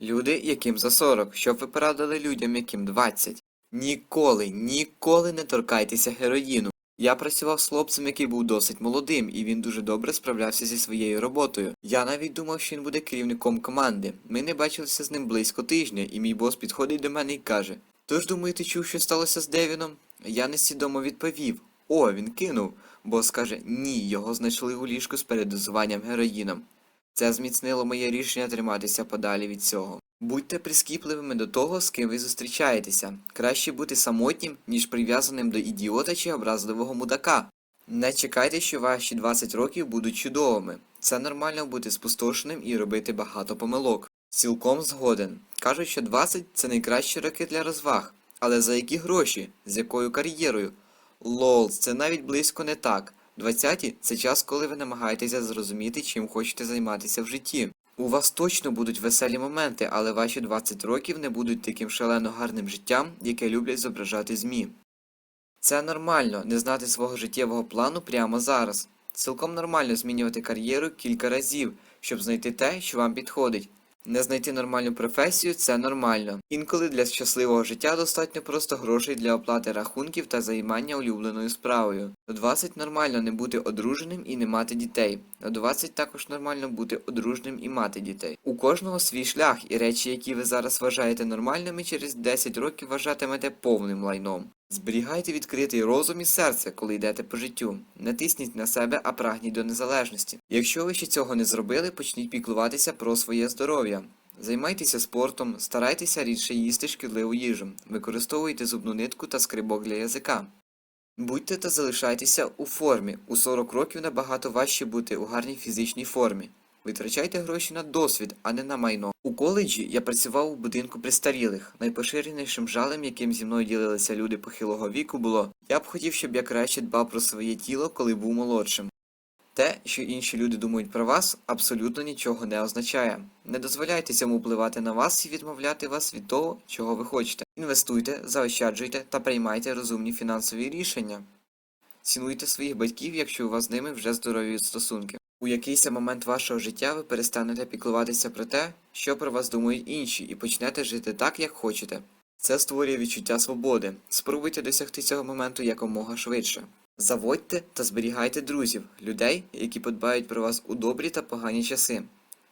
Люди, яким за 40, що ви порадили людям, яким 20. Ніколи, ніколи не торкайтеся героїну. Я працював з хлопцем, який був досить молодим, і він дуже добре справлявся зі своєю роботою. Я навіть думав, що він буде керівником команди. Ми не бачилися з ним близько тижня, і мій бос підходить до мене і каже: Тож думаю, ти чув, що сталося з Девіном? Я несвідомо відповів: О, він кинув. Бос каже, ні, його знайшли у ліжку з передозуванням героїном. Це зміцнило моє рішення триматися подалі від цього. Будьте прискіпливими до того, з ким ви зустрічаєтеся. Краще бути самотнім, ніж прив'язаним до ідіота чи образливого мудака. Не чекайте, що ваші 20 років будуть чудовими. Це нормально бути спустошеним і робити багато помилок. Цілком згоден. Кажуть, що 20 це найкращі роки для розваг. Але за які гроші? З якою кар'єрою? Лол, це навіть близько не так. 20 – це час, коли ви намагаєтеся зрозуміти, чим хочете займатися в житті. У вас точно будуть веселі моменти, але ваші 20 років не будуть таким шалено гарним життям, яке люблять зображати ЗМІ. Це нормально не знати свого життєвого плану прямо зараз. Цілком нормально змінювати кар'єру кілька разів, щоб знайти те, що вам підходить. Не знайти нормальну професію це нормально. Інколи для щасливого життя достатньо просто грошей для оплати рахунків та займання улюбленою справою. До 20 нормально не бути одруженим і не мати дітей. До 20 також нормально бути одруженим і мати дітей. У кожного свій шлях, і речі, які ви зараз вважаєте нормальними, через 10 років вважатимете повним лайном. Зберігайте відкритий розум і серце, коли йдете по життю. Не тисніть на себе, а прагніть до незалежності. Якщо ви ще цього не зробили, почніть піклуватися про своє здоров'я. Займайтеся спортом, старайтеся рідше їсти шкідливу їжу, використовуйте зубну нитку та скрибок для язика. Будьте та залишайтеся у формі. У 40 років набагато важче бути у гарній фізичній формі. Витрачайте гроші на досвід, а не на майно. У коледжі я працював у будинку престарілих. Найпоширенішим жалем, яким зі мною ділилися люди похилого віку, було я б хотів, щоб я краще дбав про своє тіло, коли був молодшим. Те, що інші люди думають про вас, абсолютно нічого не означає. Не дозволяйте цьому впливати на вас і відмовляти вас від того, чого ви хочете. Інвестуйте, заощаджуйте та приймайте розумні фінансові рішення. Цінуйте своїх батьків, якщо у вас з ними вже здорові стосунки. У якийсь момент вашого життя ви перестанете піклуватися про те, що про вас думають інші, і почнете жити так, як хочете. Це створює відчуття свободи. Спробуйте досягти цього моменту якомога швидше. Заводьте та зберігайте друзів, людей, які подбають про вас у добрі та погані часи.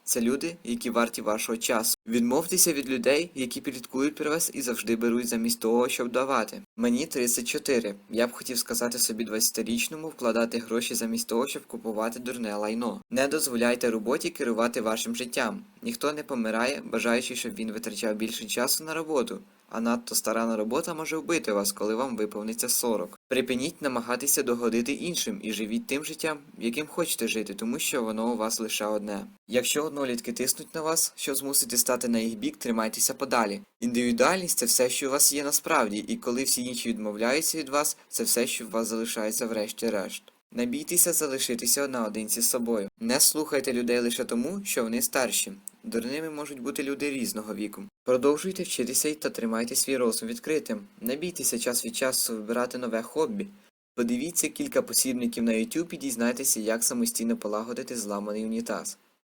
Це люди, які варті вашого часу. Відмовтеся від людей, які підліткують при вас і завжди беруть замість того, щоб давати. Мені 34. Я б хотів сказати собі 20-річному вкладати гроші замість того, щоб купувати дурне лайно. Не дозволяйте роботі керувати вашим життям. Ніхто не помирає, бажаючи, щоб він витрачав більше часу на роботу. А надто старана робота може вбити вас, коли вам виповниться 40. Припиніть намагатися догодити іншим і живіть тим життям, яким хочете жити, тому що воно у вас лише одне. Якщо однолітки тиснуть на вас, що змусити стати на їх бік, тримайтеся подалі. Індивідуальність це все, що у вас є насправді, і коли всі інші відмовляються від вас, це все, що в вас залишається врешті-решт. Не бійтеся залишитися наодинці з собою. Не слухайте людей лише тому, що вони старші. Дурними можуть бути люди різного віку. Продовжуйте вчитися та тримайте свій розум відкритим. Не бійтеся час від часу вибирати нове хобі. Подивіться кілька посібників на YouTube і дізнайтеся, як самостійно полагодити зламаний унітаз.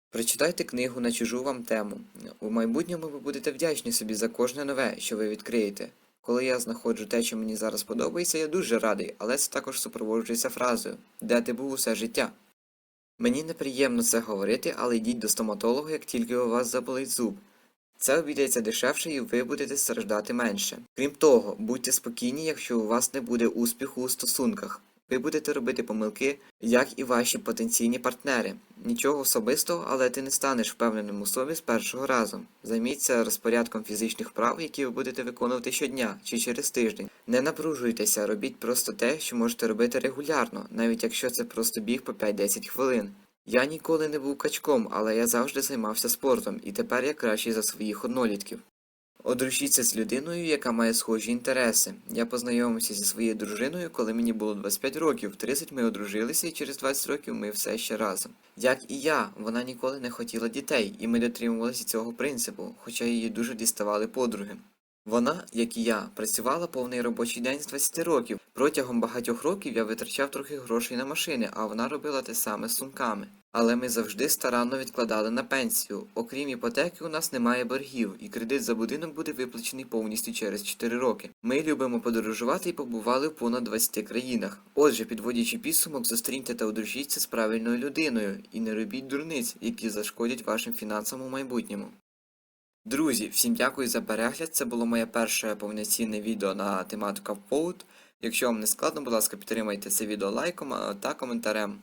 Прочитайте книгу на чужу вам тему. У майбутньому ви будете вдячні собі за кожне нове, що ви відкриєте. Коли я знаходжу те, що мені зараз подобається, я дуже радий, але це також супроводжується фразою Де ти був усе життя? Мені неприємно це говорити, але йдіть до стоматолога, як тільки у вас заболить зуб. Це обійдеться дешевше і ви будете страждати менше. Крім того, будьте спокійні, якщо у вас не буде успіху у стосунках. Ви будете робити помилки, як і ваші потенційні партнери. Нічого особистого, але ти не станеш впевненим у собі з першого разу. Займіться розпорядком фізичних вправ, які ви будете виконувати щодня чи через тиждень. Не напружуйтеся, робіть просто те, що можете робити регулярно, навіть якщо це просто біг по 5-10 хвилин. Я ніколи не був качком, але я завжди займався спортом, і тепер я кращий за своїх однолітків. Одружіться з людиною, яка має схожі інтереси. Я познайомився зі своєю дружиною, коли мені було 25 років. В 30 ми одружилися, і через 20 років ми все ще разом. Як і я, вона ніколи не хотіла дітей, і ми дотримувалися цього принципу, хоча її дуже діставали подруги. Вона, як і я, працювала повний робочий день з 20 років. Протягом багатьох років я витрачав трохи грошей на машини, а вона робила те саме з сумками. Але ми завжди старанно відкладали на пенсію. Окрім іпотеки, у нас немає боргів, і кредит за будинок буде виплачений повністю через 4 роки. Ми любимо подорожувати і побували в понад 20 країнах. Отже, підводячи підсумок, зустріньте та одружіться з правильною людиною і не робіть дурниць, які зашкодять вашим фінансам у майбутньому. Друзі, всім дякую за перегляд. Це було моє перше повноцінне відео на тематику Food. Якщо вам не складно, будь ласка, підтримайте це відео лайком та коментарем.